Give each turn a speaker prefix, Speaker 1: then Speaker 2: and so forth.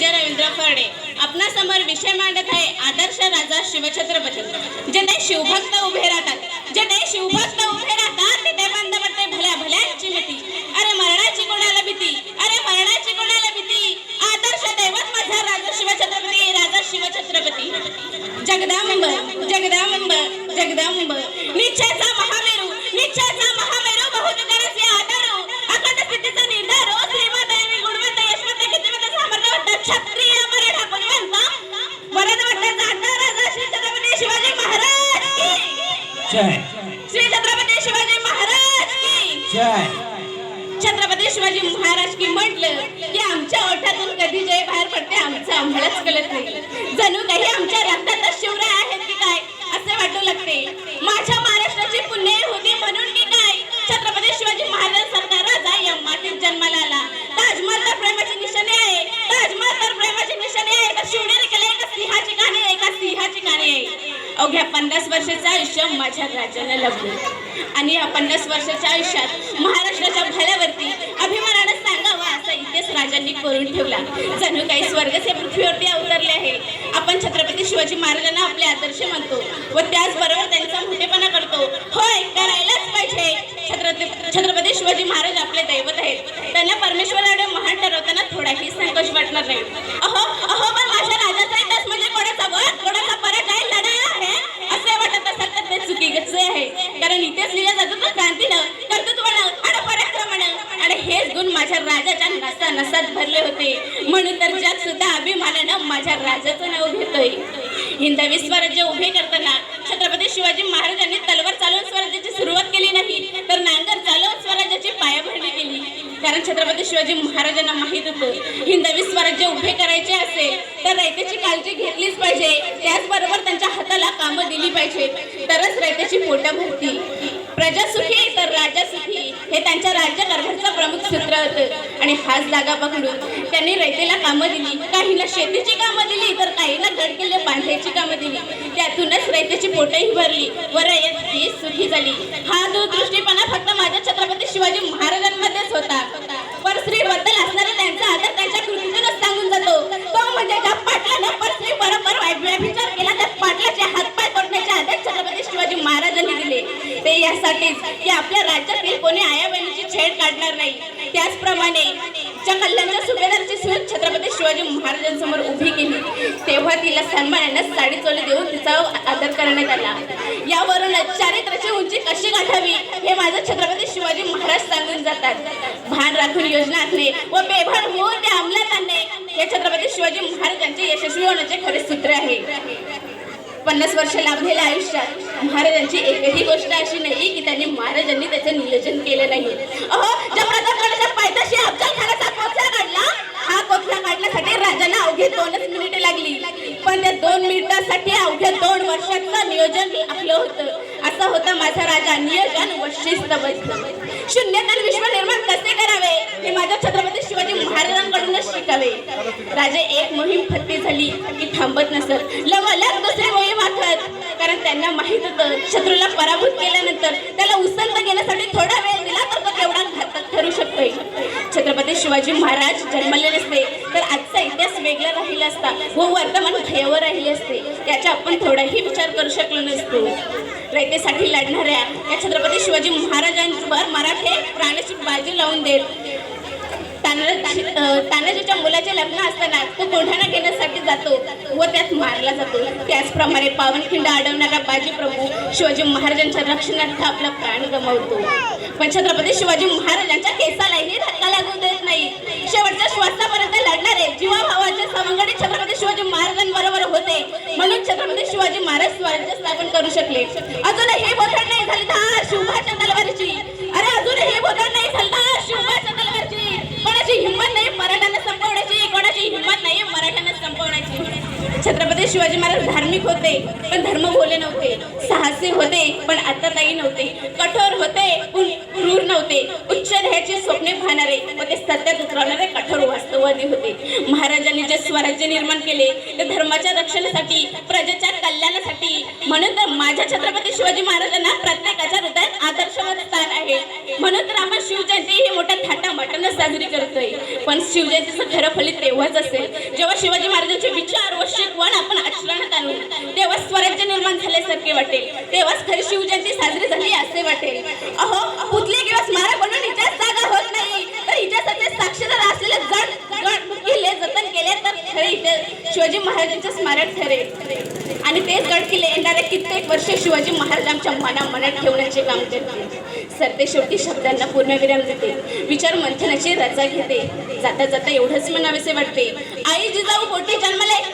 Speaker 1: विजय रवींद्र फरडे आपणासमोर विषय मांडत आहे आदर्श राजा शिवछत्रपती. जेथे शिवभक्त उभे राहतात जेथे शिवभक्त श्री छत्रपती शिवाजी महाराज की। छत्रपती शिवाजी महाराज की म्हटलं की आमच्या ओठातून कधी जय बाहेर पडते आमचं आम्हालाच कळत नाही. जणू काही आमच्या रक्तातच शिवराय आहेत की काय असे वाटू लागते माझ्या महाराष्ट्राची पुण्य होती म्हणून की काय छत्रपती शिवाजी महाराजांसारखा राजा या मातीत जन्माला आला ताजमहल तर प्रेमाची निशाणी आहे ताजमहल तर प्रेमाची निशाणी आहे तर शिवनेरी केले एका सिंहाची कहाणी आहे एका सिंहाची कहाणी आहे अवघ्या पन्नास वर्षाचं आयुष्य माझ्या राज्याला लाभली आणि या पन्नास वर्षाच्या आयुष्यात महाराष्ट्राच्या भल्यावरती अभिमानानं सांगावा असा इतिहास राजांनी करून ठेवला. जणू काही स्वर्गचे पृथ्वीवरती अवतरले आहे. आपण छत्रपती शिवाजी महाराजांना आपले आदर्श मानतो व त्याचबरोबर त्यांचा मोठेपणा करतो. होय करायलाच पाहिजे. छत्रपती छत्रपती शिवाजी महाराज आपले दैवत आहेत. त्यांना परमेश्वर एवढे महान ठरवताना थोडाही संकोच वाटणार नाही अहो अहो पण माझ्या राजाचा इतिहास म्हणजे कोणाचा वध कोणाचा पराजय लढाई आहे असे वाटत असेल तर ते चुकीचे आहे कारण इतिहास लिहिला जातो तर क्रांतीनं कर्तृत्वानं आणि पराक्रमानं आणि हेच गुण माझ्या माझ्या नसात भरले होते. म्हणून तर जग सुद्धा अभिमानानं माझ्या राजाचं नाव घेतोय. हिंदवी स्वराज्य उभे करताना छत्रपती शिवाजी महाराजांनी तलवार चालवून स्वराज्याची सुरुवात केली नाही तर नांगर चालवून स्वराज्याची पायाभरणी केली कारण छत्रपती शिवाजी महाराजांना माहीत होतं. हिंदवी स्वराज्य उभे करायचे असेल तर रयतेची काळजी घेतलीच पाहिजे. त्याचबरोबर त्यांच्या हाताला कामं दिली पाहिजे. तरच रयतेची पोटं भरतील प्रजा सुखी तर राजा सुखी. हे त्यांच्या राज्यकारभारचं प्रमुख सूत्र होतं. आणि हाच जागा पकडून त्यांनी रयतेला कामं दिली. काहीला शेतीची कामं दिली तर काहीला गडकिल्ले बांधायची कामं दिली. त्यातूनच रयतेची पोटही भरली व रयत ही सुखी झाली. हा दूरदृष्टीपणा फक्त माझ्या छत्रपती शिवाजी महाराजांमध्येच होता परस्त्री बद्दल असणारा त्यांचा आदर त्यांच्या कृतीतूनच सांगून जातो तो म्हणजे ज्या पाटलानं परस्त्री बरोबर विचार केला त्या पाटलाचे हातपाय तोडण्याचे आदेश छत्रपती शिवाजी महाराजांनी दिले ते यासाठीच की आपल्या राज्यातील कोणी आया बहिणीची छेड काढणार नाही. त्याचप्रमाणे ज्या कल्याणच्या सुभेदारची सूट छत्रपती शिवाजी महाराजांसमोर उभी केली. तेव्हा तिला सन्मानानं साडी चोली देऊन तिचा आदर करण्यात आला. यावरून चारित्र्याची उंची कशी गाठावी हे माझं छत्रपती शिवाजी महाराज सांगून जातात. भान राखून योजना आखणे व बेभान होऊन ते अंमलात आणणे हे छत्रपती शिवाजी महाराजांचे यशस्वी होण्याचे खरे सूत्र आहे. पन्नास वर्ष लाभलेल्या आयुष्यात महाराजांची एकही गोष्ट अशी नाही की त्याचं नियोजन केलं नाही अहो ज्या प्रतापगडाच्या पायथ्याशी अफजल खानाचा काढला हा काढण्यासाठी राजाला अवघे दोनच मिनिटे लागली. पण त्या दोन मिनिटासाठी अवघ्या दोन वर्षाचं नियोजन आपलं होतं. असं होतं माझा राजा नियोजन व शिस्तबद्ध. शून्यातून विश्व निर्माण कसे करावे? हे माझ्या छत्रपती शिवाजी महाराजांकडूनच शिकावे. राजे एक मोहीम फत्ती झाली की थांबत नसत. लवलग दुसरी मोहीम आखत कारण त्यांना माहीत होतं शत्रूला पराभूत केल्यानंतर त्याला उसंत थोडा वेळ दिला तर मग एवढा घातक ठरू शकतोय. छत्रपती शिवाजी महाराज जन्मले नसते तर आजचा इतिहास वेगळा राहिला असता व वर्तमान भयावर राहिले असते याचा आपण थोडाही विचार करू शकलो नसतो. रयतेसाठी लढणाऱ्या या छत्रपती शिवाजी महाराजांवर मराठे प्राण्याची बाजी लावून देत तानाजी तानाजीच्या मुलाचे लग्न असताना तो कोढाणा घेण्यासाठी जातो व त्यात मारला जातो. त्याचप्रमाणे पावनखिंड अडवणारा बाजी प्रभू शिवाजी महाराजांच्या रक्षणार्थ आपला प्राण गमावतो. पण छत्रपती शिवाजी महाराजांच्या केसालाही धक्का लागू देत नाही. शेवटच्या श्वासापर्यंत लढणारे जीवाभावाचे सवंगडी छत्रपती शिवाजी महाराजांबरोबर होते. म्हणून छत्रपती शिवाजी महाराज स्वराज्य स्थापन करू शकले. अजूनही बोथड नाही झाली छत्रपती शिवाजी महाराज धार्मिक होते पण धर्म भोले नव्हते. साहसी होते पण आत्ताताई नव्हते. कठोर होते पण क्रूर नव्हते. उच्च ध्येयाची स्वप्ने पाहणारे व ते सत्यात उतरवणारे कठोर वास्तववादी होते. महाराजांनी जे स्वराज्य निर्माण केले ते धर्माच्या रक्षणासाठी प्रजेच्या कल्याणासाठी. म्हणून तर माझ्या छत्रपती शिवाजी महाराजांना प्रत्येकाच्या हृदयात आदर्शवाद स्थान आहे. म्हणून तर आपण शिवजयंती ही मोठ्या थाटा मटन साजरी करतोय पण शिवजयंतीचं खरं फलित तेव्हाच असेल जेव्हा शिवाजी महाराजांचे विचार व शिकवण आपण आचरणात आणू तेव्हा स्वराज्य निर्माण झाल्यासारखे वाटेल. तेव्हाच खरी शिवजयंती साजरी झाली असे वाटेल. अहो पुतले किंवा स्मारक बनवून इतिहास जागा होत नाही. तर इतिहासाचे साक्षीदार असलेले जण गण केले जतन केले तर खरे इथे शिवाजी महाराजांचे स्मारक ठरेल. आणि तेच गड किल्ले येणाऱ्या कित्येक वर्ष शिवाजी महाराजांच्या मना मनात ठेवण्याचे काम करते सरते शेवटी शब्दांना पूर्णविराम देते. विचार मंथनाची रजा घेते. जाता जाता एवढंच म्हणावेसे वाटते. आई जिजाऊ पोटी जन्मले.